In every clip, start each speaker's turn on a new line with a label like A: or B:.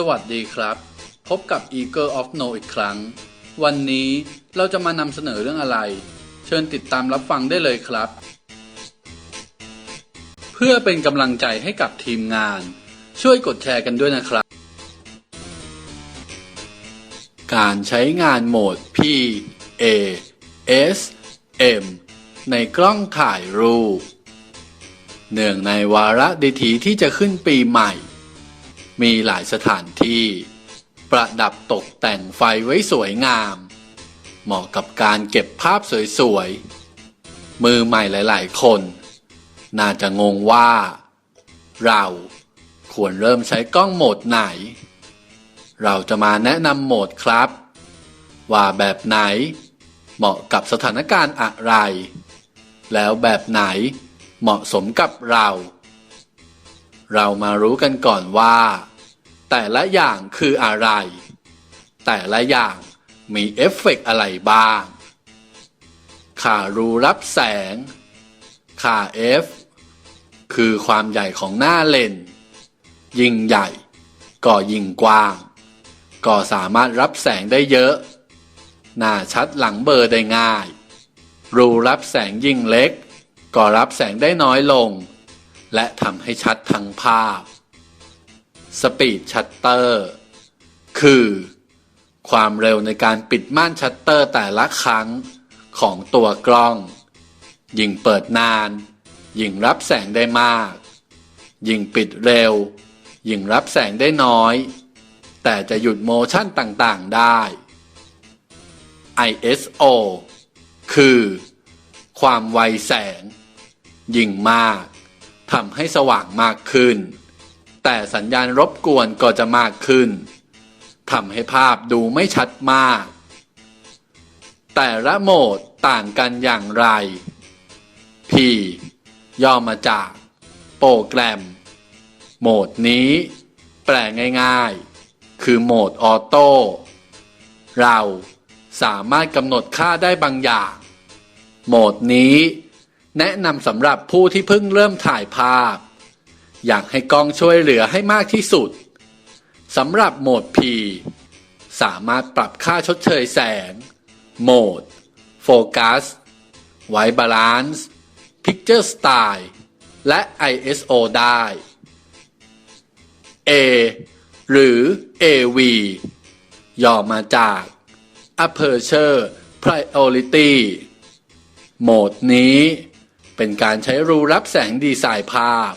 A: สวัสดีครับ พบกับ Eagle of No อีกครั้ง วันนี้เราจะมานำเสนอเรื่องอะไร เชิญติดตามรับฟังได้เลยครับ เพื่อเป็นกำลังใจให้กับทีมงาน ช่วยกดแชร์กันด้วยนะครับ การใช้งานโหมด P A S M ในกล้องถ่ายรูปเนื่องในวาระดิถีที่จะขึ้นปีใหม่ มีหลายสถานที่ ประดับตกแต่งไฟไว้สวยงาม เหมาะกับการเก็บภาพสวยๆ มือใหม่หลายๆ คน น่าจะงงว่า เราควรเริ่มใช้กล้องโหมดไหน เราจะมาแนะนำโหมดครับ ว่าแบบไหนเหมาะกับสถานการณ์อะไร แล้วแบบไหนเหมาะสมกับเรา เรามารู้กันก่อนว่า แต่ละอย่างคืออะไร แต่ละอย่างมีเอฟเฟกต์อะไรบ้าง ค่ารูรับแสง ค่า F คือความใหญ่ของหน้าเลนส์ยิ่งใหญ่ ก็ยิ่งกว้าง ก็สามารถรับแสงได้เยอะ หน้าชัดหลังเบอร์ได้ง่าย รูรับแสงยิ่งเล็ก ก็รับแสงได้น้อยลง และทำให้ชัดทั้งภาพ สปีดชัตเตอร์คือ ความเร็วในการปิดม่านชัตเตอร์แต่ละครั้งของตัวกล้อง ยิ่งเปิดนาน ยิ่งรับแสงได้มาก ยิ่งปิดเร็ว ยิ่งรับแสงได้น้อย แต่จะหยุดโมชั่นต่างๆได้ ISO คือ ความไวแสง ยิ่งมากทำให้สว่างมากขึ้น แต่สัญญาณรบกวนก็จะมากขึ้นทำให้ภาพดูไม่ชัดมาก แต่ละโหมดต่างกันอย่างไร P ย่อมาจาก โปรแกรม โหมดนี้ แปลง่ายๆ คือโหมดออโต้ เราสามารถกำหนดค่าได้บางอย่าง โหมดนี้ แนะนำสำหรับผู้ที่เพิ่งเริ่มถ่ายภาพ อยากให้กล้องช่วยเหลือให้มากที่สุดสำหรับโหมด P สามารถปรับค่าชดเชยแสง โหมด โฟกัส ไวบาลานซ์ พิกเจอร์สไตล์และ ISO ได้ A หรือ AV ย่อมาจาก Aperture Priority โหมดนี้เป็นการใช้รูรับแสงดีไซน์ภาพ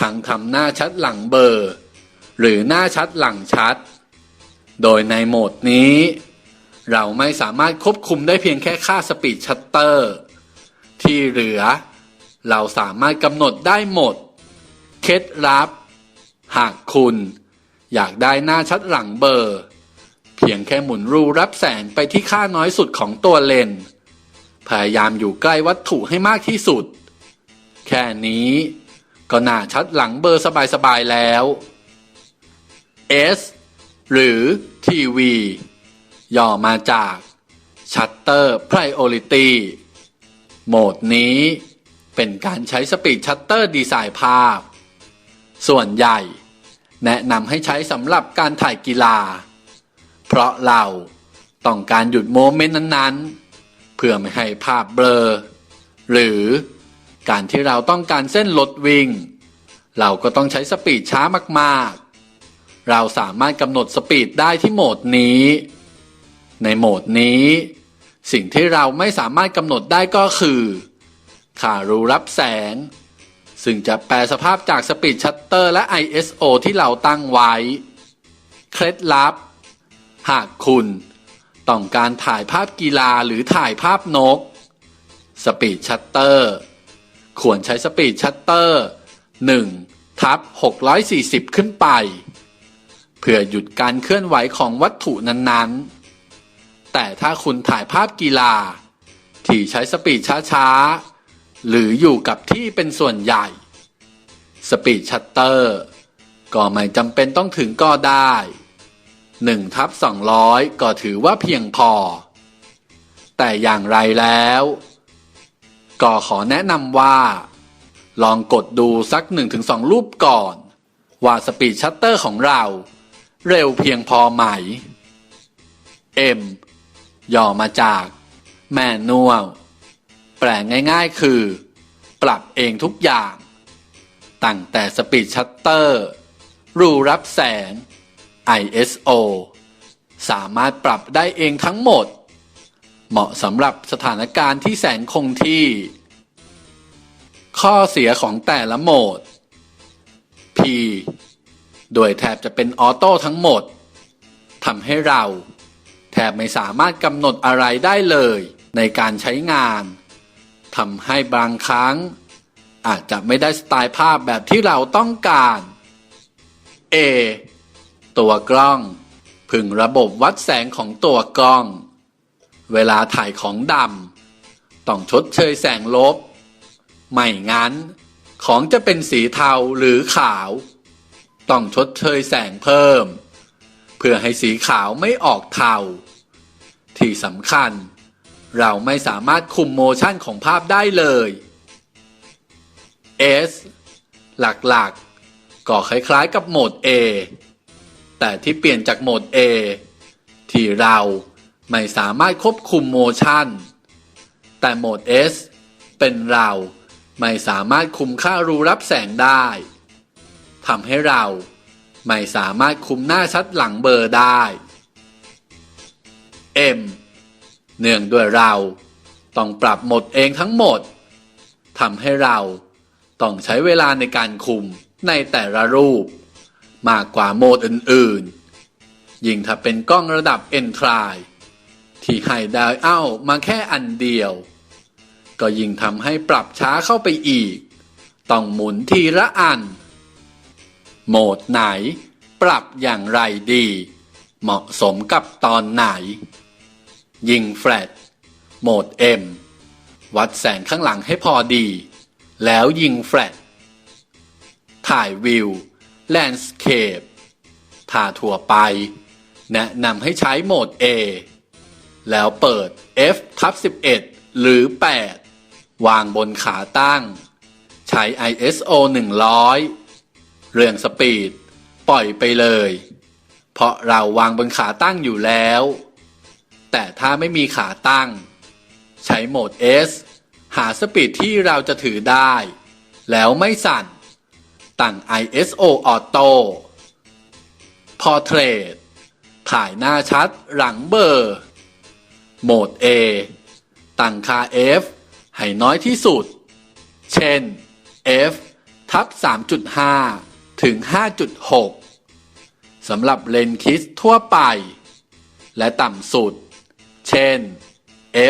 A: ทั้งทำหน้าชัดหลังเบอร์ หรือหน้าชัดหลังชัด โดยในโหมดนี้ เราไม่สามารถควบคุมได้เพียงแค่ค่าสปีดชัตเตอร์ ที่เหลือ เราสามารถกำหนดได้หมด เคล็ดลับ หากคุณอยากได้หน้าชัดหลังเบอร์ เพียงแค่หมุนรูรับแสงไปที่ค่าน้อยสุดของตัวเลนพยายามอยู่ใกล้วัตถุให้มากที่สุด แค่นี้ ก็หน่าชัดหลังเบอร์สบายๆแล้ว S หรือ TV ย่อมาจาก Shutter Priority โหมดนี้เป็นการใช้สปีดชัตเตอร์ดีไซน์ภาพ ส่วนใหญ่ แนะนำให้ใช้สำหรับการถ่ายกีฬา เพราะเราต้องการหยุดโมเมนต์นั้นๆ เพื่อไม่ให้ภาพเบลอ หรือ การที่เราต้องการเส้นรถวิ่ง เราก็ต้องใช้สปีดช้ามากๆ เราสามารถกำหนดสปีดได้ที่โหมดนี้ ในโหมดนี้ สิ่งที่เราไม่สามารถกำหนดได้ก็คือค่ารูรับแสง ซึ่งจะแปลสภาพจากสปีดชัตเตอร์และ ISO ที่เราตั้งไว้ เคล็ดลับ หากคุณต้องการถ่ายภาพกีฬาหรือถ่ายภาพนก สปีดชัตเตอร์ ควรใช้สปีดชัตเตอร์1ทับ640 ขึ้นไป เพื่อหยุดการเคลื่อนไหวของวัตถุนั้นๆ แต่ถ้าคุณถ่ายภาพกีฬา ที่ใช้สปีดช้าๆ หรืออยู่กับที่เป็นส่วนใหญ่ สปีดชัตเตอร์ก็ไม่จำเป็นต้องถึงก็ได้1ทับ200 ก็ถือว่าเพียงพอ แต่อย่างไรแล้ว ก็ขอแนะนำว่า ลองกดดูสัก 1-2 รูปก่อน ว่าสปีดชัตเตอร์ของเรา เร็วเพียงพอไหม M ย่อมาจากแมนนวลแปลง่ายๆคือ ปรับเองทุกอย่าง ตั้งแต่สปีดชัตเตอร์ รูรับแสง ISO สามารถปรับได้เองทั้งหมด เหมาะสำหรับสถานการณ์ที่แสงคงที่ ข้อเสียของแต่ละโหมด P โดยแทบจะเป็นออโต้ทั้งหมดทำให้เรา แทบไม่สามารถกำหนดอะไรได้เลยในการใช้งานทำให้บางครั้ง อาจจะไม่ได้สไตล์ภาพแบบที่เราต้องการ A ตัวกล้อง พึงระบบวัดแสงของตัวกล้อง เวลาถ่ายของดำต้องชดเชยแสงลบ ไม่งั้น ของจะเป็นสีเทาหรือขาว ต้องชดเชยแสงเพิ่ม เพื่อให้สีขาวไม่ออกเทา ที่สำคัญ เราไม่สามารถคุมโมชั่นของภาพได้เลย S หลักๆ ก็คล้ายๆกับโหมด A แต่ที่เปลี่ยนจากโหมด A ที่เรา ไม่สามารถควบคุมโมชั่น แต่โหมด S เป็นเราไม่สามารถคุมค่ารูรับแสงได้ทำให้เราไม่สามารถคุมหน้าชัดหลังเบอร์ได้ M เนื่องด้วยเราต้องปรับโหมดเองทั้งหมดทำให้เราต้องใช้เวลาในการคุมในแต่ละรูป มากกว่าโหมดอื่นๆ ยิ่งถ้าเป็นกล้องระดับ e n t r i ที่ให้ไดเอามาแค่อันเดียว ก็ยิ่งทำให้ปรับช้าเข้าไปอีก ต้องหมุนทีละอัน โหมดไหน ปรับอย่างไรดี เหมาะสมกับตอนไหน ยิงแฟลตโหมด M วัดแสงข้างหลังให้พอดี แล้วยิงแฟลตถ่ายวิว แลนด์สเคปถ้าทั่วไป แนะนำให้ใช้โหมด A แล้วเปิด F ทับ11 หรือ 8 วางบนขาตั้ง ใช้ ISO 100 เรื่องสปีด ปล่อยไปเลย เพราะเราวางบนขาตั้งอยู่แล้ว แต่ถ้าไม่มีขาตั้ง ใช้โหมด S หาสปีดที่เราจะถือได้ แล้วไม่สั่น ตั้ง ISO Auto Portrait ถ่ายหน้าชัดหลังเบอร์ โหมด A ตั้งค่า F ให้น้อยที่สุด เช่น F ทับ 3.5 ถึง 5.6 สำหรับเลนคิสทั่วไป และต่ำสุด เช่น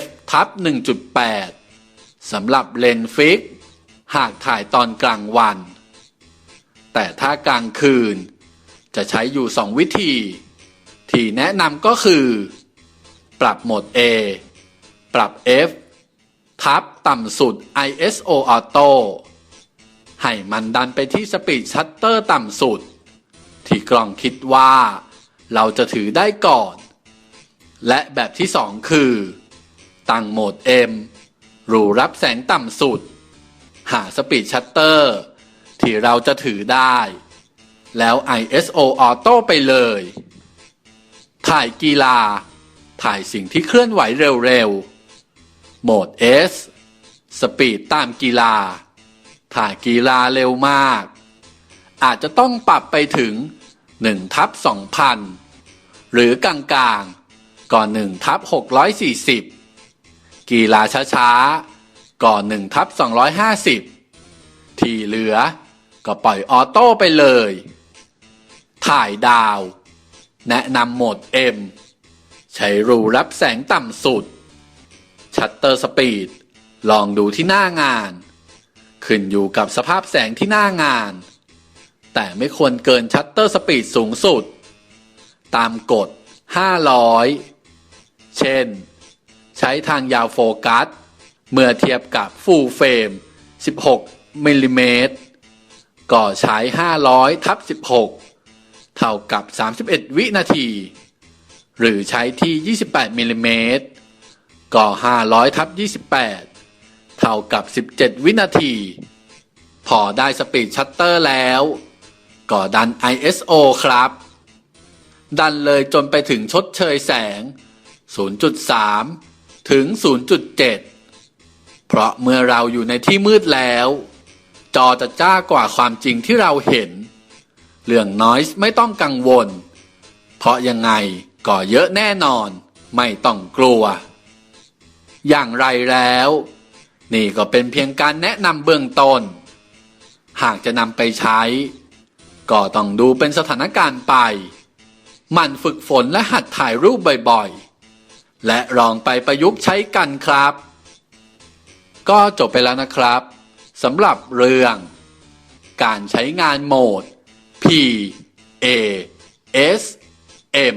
A: F ทับ 1.8 สำหรับเลนฟิก หากถ่ายตอนกลางวัน แต่ถ้ากลางคืน จะใช้อยู่ 2 วิธี ที่แนะนำก็คือ ปรับโหมด A ปรับ F ทับต่ำสุด ISO Auto ให้มันดันไปที่สปีดชัตเตอร์ต่ำสุด ที่กล้องคิดว่า เราจะถือได้ก่อน และแบบที่2คือ ตั้งโหมด M รูรับแสงต่ำสุด หาสปีดชัตเตอร์ที่เราจะถือได้ แล้ว ISO Auto ไปเลย ถ่ายกีฬา ถ่ายสิ่งที่เคลื่อนไหวเร็วๆ โหมด S สปีดตามกีฬา ถ่ายกีฬาเร็วมาก อาจจะต้องปรับไปถึง1ทับ2,000 หรือกลางๆ ก่อน1ทับ640 กีฬาช้าๆ ก่อน1ทับ250 ที่เหลือก็ปล่อยออโต้ไปเลย ถ่ายดาว แนะนำโหมด M ใช้รูรับแสงต่ำสุด ชัตเตอร์สปีด ลองดูที่หน้างาน ขึ้นอยู่กับสภาพแสงที่หน้างาน แต่ไม่ควรเกินชัตเตอร์สปีดสูงสุด ตามกฎ 500 เช่น ใช้ทางยาวโฟกัส เมื่อเทียบกับฟูลเฟรม 16มิลลิเมตรก็ใช้ 500ทับ16 เท่ากับ 31 วินาที หรือใช้ที่ 28มิลลิเมตรก็500ทับ28 เท่ากับ 17 วินาที พอได้สปีดชัตเตอร์แล้ว ก็ดัน ISO ครับ ดันเลยจนไปถึงชดเชยแสง 0.3 ถึง 0.7 เพราะเมื่อเราอยู่ในที่มืดแล้ว จอจะจ้ากว่าความจริงที่เราเห็น เรื่องน้อยไม่ต้องกังวล เพราะยังไง ก็เยอะแน่นอน ไม่ต้องกลัว อย่างไรแล้ว นี่ก็เป็นเพียงการแนะนำเบื้องต้น หากจะนำไปใช้ ก็ต้องดูเป็นสถานการณ์ไปหมันฝึกฝนและหัดถ่ายรูปบ่อยๆ และลองไปประยุกต์ใช้กันครับ ก็จบไปแล้วนะครับสำหรับเรื่อง การใช้งานโหมด P A S M